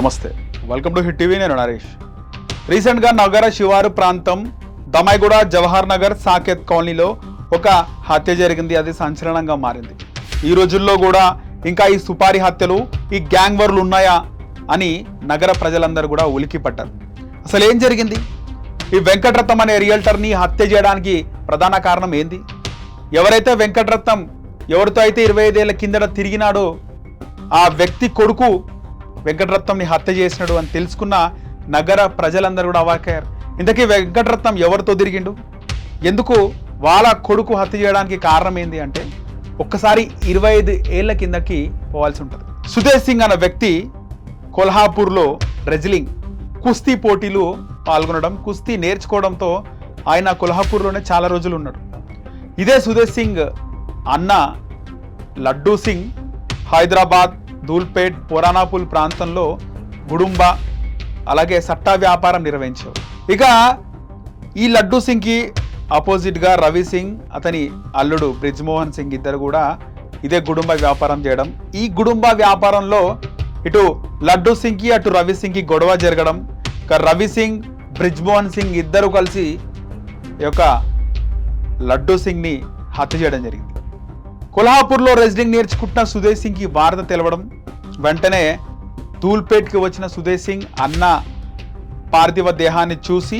నమస్తే. Welcome to hit TV నేను నరేష్. రీసెంట్గా నగర శివారు ప్రాంతం దమాయిగూడ జవహర్ నగర్ సాకేత్ కాలనీలో ఒక హత్య జరిగింది. అది సంచలనంగా మారింది. ఈ రోజుల్లో కూడా ఇంకా ఈ సుపారీ హత్యలు ఈ గ్యాంగ్ వర్లు ఉన్నాయా అని నగర ప్రజలందరూ కూడా ఉలికి పట్టారు అసలు ఏం జరిగింది? ఈ వెంకటరత్నం అనే రియల్టర్ని హత్య చేయడానికి ప్రధాన కారణం ఏంది? ఎవరైతే వెంకటరత్నం ఎవరితో అయితే ఇరవై ఐదేళ్ళ కిందట తిరిగినాడో ఆ వ్యక్తి కొడుకు వెంకటరత్నంని హత్య చేసినాడు అని తెలుసుకున్న నగర ప్రజలందరూ కూడా అవాకయ్యారు ఇంతకీ వెంకటరత్నం ఎవరితో తిరిగిండు? ఎందుకు వాళ్ళ కొడుకు హత్య చేయడానికి కారణం ఏంది అంటే ఒక్కసారి ఇరవై ఐదు ఏళ్ళ కిందకి పోవాల్సి ఉంటుంది. సుదేశ్ సింగ్ అన్న వ్యక్తి కొల్హాపూర్లో రెజ్లింగ్ కుస్తీ పోటీలు పాల్గొనడం కుస్తీ నేర్చుకోవడంతో ఆయన కొల్హాపూర్లోనే చాలా రోజులు ఉన్నాడు. ఇదే సుదేశ్ సింగ్ అన్న లడ్డూ సింగ్ హైదరాబాద్ ధూల్పేట్ పురాణాపూల్ ప్రాంతంలో గుడుంబ అలాగే సట్టా వ్యాపారం నిర్వహించారు. ఇక ఈ లడ్డూ సింగ్కి ఆపోజిట్గా రవి సింగ్ అతని అల్లుడు బ్రిజ్మోహన్ సింగ్ ఇద్దరు కూడా ఇదే గుడుంబ వ్యాపారం చేయడం. ఈ గుడుంబ వ్యాపారంలో ఇటు లడ్డూ సింగ్కి అటు రవి సింగ్కి గొడవ జరగడం. ఇక రవి సింగ్ బ్రిజ్మోహన్ సింగ్ ఇద్దరు కలిసి ఈ యొక్క లడ్డూ సింగ్ని హత్య చేయడం జరిగింది. కొల్హాపూర్లో రెసిడింగ్ నేర్చుకుంటున్న సుదేశ్ సింగ్కి వార్త తెలవడం. వెంటనే తూల్పేట్కి వచ్చిన సుదేశ్ సింగ్ అన్న పార్థివ దేహాన్ని చూసి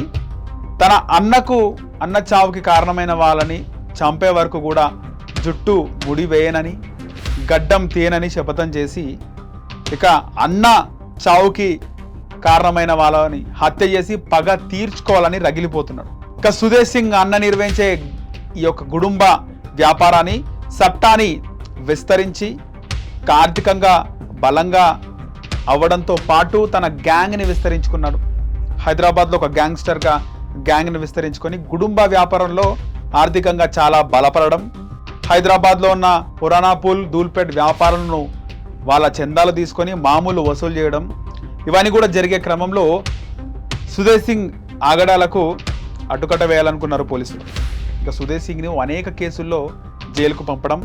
తన అన్నకు అన్న చావుకి కారణమైన వాళ్ళని చంపే వరకు కూడా జుట్టు ముడివేయనని గడ్డం తేనని శపథం చేసి ఇక అన్న చావుకి కారణమైన వాళ్ళని హత్య చేసి పగ తీర్చుకోవాలని రగిలిపోతున్నాడు. ఇక సుదేశ్ సింగ్ అన్న నిర్వహించే ఈ యొక్క గుడుంబ వ్యాపారాన్ని సట్టాని విస్తరించి కార్థికంగా ఆర్థికంగా బలంగా అవ్వడంతో పాటు తన గ్యాంగ్ని విస్తరించుకున్నాడు. హైదరాబాద్లో ఒక గ్యాంగ్స్టర్గా గ్యాంగ్ని విస్తరించుకొని కుటుంబ వ్యాపారంలో ఆర్థికంగా చాలా బలపడడం హైదరాబాద్లో ఉన్న పురాణాపూల్ దూల్పేట్ వ్యాపారాలను వాళ్ళ చందాలు తీసుకొని మామూలు వసూలు చేయడం ఇవన్నీ కూడా జరిగే క్రమంలో సుదేశ్ సింగ్ ఆగడాలకు అడ్డుకట్ట వేయాలనుకున్నారు పోలీసులు. ఇక సుదేశ్ సింగ్ని అనేక కేసుల్లో జైలుకు పంపడం.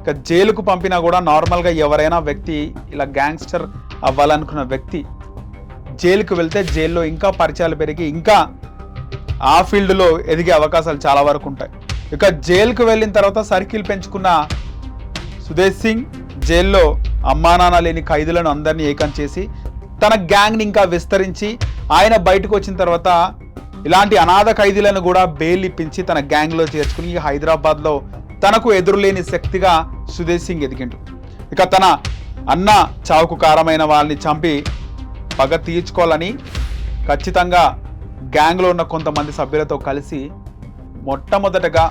ఇక జైలుకు పంపినా కూడా నార్మల్గా ఎవరైనా వ్యక్తి ఇలా గ్యాంగ్స్టర్ అవ్వాలనుకున్న వ్యక్తి జైలుకు వెళ్తే జైల్లో ఇంకా పరిచయాలు పెరిగి ఇంకా ఆ ఫీల్డ్లో ఎదిగే అవకాశాలు చాలా వరకు ఉంటాయి. ఇక జైలుకు వెళ్ళిన తర్వాత సర్కిల్ పెంచుకున్న సుదేశ్ సింగ్ జైల్లో అమ్మా నాన్న లేని ఖైదులను అందరినీ ఏకం చేసి తన గ్యాంగ్ని ఇంకా విస్తరించి ఆయన బయటకు వచ్చిన తర్వాత ఇలాంటి అనాథ ఖైదీలను కూడా బెయిల్ ఇప్పించి తన గ్యాంగ్లో చేర్చుకుని హైదరాబాద్లో తనకు ఎదురులేని శక్తిగా సుదేశ్ సింగ్ ఎదిగిండు. ఇక తన అన్న చావుకు కారమైన వాళ్ళని చంపి పగ తీర్చుకోవాలని ఖచ్చితంగా గ్యాంగ్లో ఉన్న కొంతమంది సభ్యులతో కలిసి మొట్టమొదటగా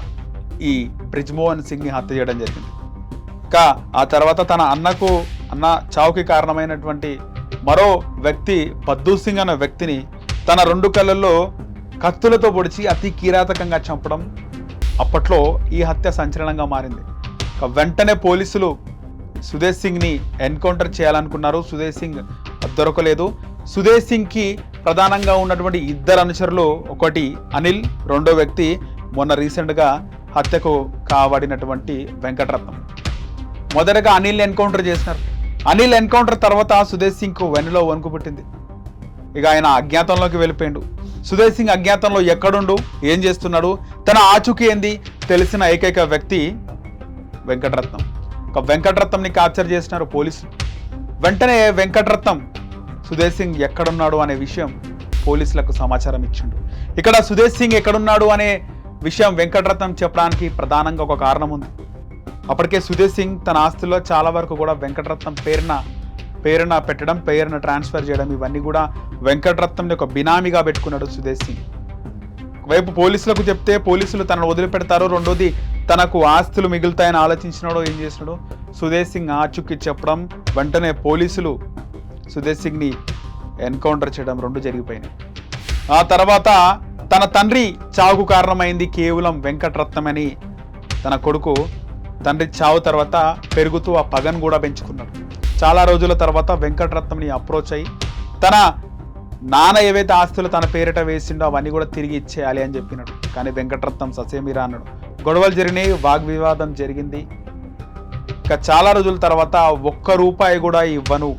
ఈ బ్రిజ్మోహన్ సింగ్ని హత్య చేయడం జరిగింది. ఇక ఆ తర్వాత తన అన్నకు అన్న చావుకి కారణమైనటువంటి మరో వ్యక్తి బద్దూ సింగ్ అనే వ్యక్తిని తన రెండు కళ్ళల్లో కత్తులతో పొడిచి అతి కిరాతకంగా చంపడం అప్పట్లో ఈ హత్య సంచలనంగా మారింది. వెంటనే పోలీసులు సుదేశ్ సింగ్ని ఎన్కౌంటర్ చేయాలనుకున్నారు. సుదేశ్ సింగ్ దొరకలేదు. సుదేశ్ సింగ్కి ప్రధానంగా ఉన్నటువంటి ఇద్దరు అనుచరులు ఒకటి అనిల్ రెండో వ్యక్తి మొన్న రీసెంట్గా హత్యకు కావడినటువంటి వెంకటరత్నం. మొదటగా అనిల్ ఎన్కౌంటర్ చేసినారు. అనిల్ ఎన్కౌంటర్ తర్వాత సుదేశ్ సింగ్కు వెన్నులో వణుకు పుట్టింది. ఇక ఆయన అజ్ఞాతంలోకి వెళ్ళిపోయాడు. సుదేశ్ సింగ్ అజ్ఞాతంలో ఎక్కడుండు? ఏం చేస్తున్నాడు? తన ఆచూకీ ఏంది? తెలిసిన ఏకైక వ్యక్తి వెంకటరత్నం. ఒక వెంకటరత్నంని క్యాప్చర్ చేసినారు పోలీసులు. వెంటనే వెంకటరత్నం సుదేశ్ సింగ్ ఎక్కడున్నాడు అనే విషయం పోలీసులకు సమాచారం ఇచ్చిండు. ఇక్కడ సుదేశ్ సింగ్ ఎక్కడున్నాడు అనే విషయం వెంకటరత్నం చెప్పడానికి ప్రధానంగా ఒక కారణం ఉంది. అప్పటికే సుదేశ్ సింగ్ తన ఆస్తుల్లో చాలా వరకు కూడా వెంకటరత్నం పేరున పేరున పెట్టడం పేరున ట్రాన్స్ఫర్ చేయడం ఇవన్నీ కూడా వెంకటరత్నంని ఒక బినామీగా పెట్టుకున్నాడు సుదేశ్ సింగ్. వైపు పోలీసులకు చెప్తే పోలీసులు తనను వదిలిపెడతారు రెండోది తనకు ఆస్తులు మిగులుతాయని ఆలోచించినాడో ఏం చేసినాడో? సుదేశ్ సింగ్ ఆచుక్కి చెప్పడం వెంటనే పోలీసులు సుదేశ్ సింగ్ని ఎన్కౌంటర్ చేయడం రెండు జరిగిపోయినాయి. ఆ తర్వాత తన తండ్రి చావుకు కారణమైంది కేవలం వెంకటరత్నమని తన కొడుకు తండ్రి చావు తర్వాత పెరుగుతూ ఆ పగను కూడా పెంచుకున్నాడు. చాలా రోజుల తర్వాత వెంకటరత్నంని అప్రోచ్ అయ్యి తన నాన్న ఏవైతే ఆస్తులు తన పేరిట వేసిండో అవన్నీ కూడా తిరిగి ఇచ్చేయాలి అని చెప్పినాడు. కానీ వెంకటరత్నం ససేమిరా అన్నాడు. గొడవలు జరిగినాయి వాగ్వివాదం జరిగింది. ఇక చాలా రోజుల తర్వాత ఒక్క రూపాయి కూడా ఇవ్వను.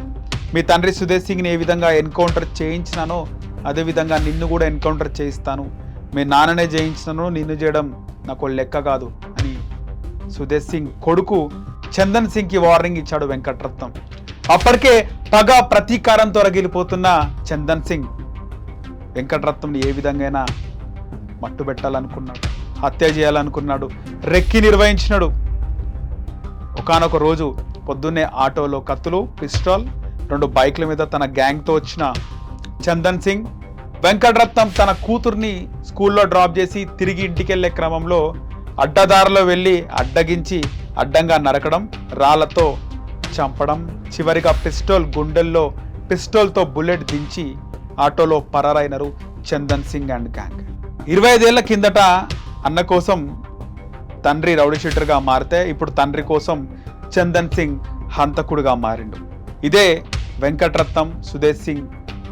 మీ తండ్రి సుదేశ్ సింగ్ని ఏ విధంగా ఎన్కౌంటర్ చేయించినానో అదే విధంగా నిన్ను కూడా ఎన్కౌంటర్ చేయిస్తాను. మీ నాన్ననే చేయించినాను నిన్ను చేయడం నాకు లెక్క కాదు అని సుదేశ్ సింగ్ కొడుకు చందన్ సింగ్కి వార్నింగ్ ఇచ్చాడు వెంకట్రత్నం. అప్పటికే పగ ప్రతీకారంతో రగిలిపోతున్న చందన్ సింగ్. వెంకటరత్నంని ఏ విధంగా మట్టు పెట్టాలనుకున్నాడు హత్య చేయాలనుకున్నాడు రెక్కి నిర్వహించినాడు. ఒకానొక రోజు పొద్దున్నే ఆటోలో కత్తులు పిస్టాల్ రెండు బైక్ల మీద తన గ్యాంగ్తో వచ్చిన చందన్ సింగ్ వెంకటరత్నం తన కూతుర్ని స్కూల్లో డ్రాప్ చేసి తిరిగి ఇంటికి క్రమంలో అడ్డదారిలో వెళ్ళి అడ్డగించి అడ్డంగా నరకడం రాళ్ళతో చంపడం చివరిగా పిస్టోల్ గుండెల్లో పిస్టోల్తో బుల్లెట్ దించి ఆటోలో పరారైనరు చందన్ సింగ్ అండ్ గ్యాంగ్ ఇరవై ఐదేళ్ళ కిందట అన్న కోసం తండ్రి రౌడీ షీటర్గా మారితే ఇప్పుడు తండ్రి కోసం చందన్ సింగ్ హంతకుడుగా మారిండు. ఇదే వెంకటరత్నం Sudesh Singh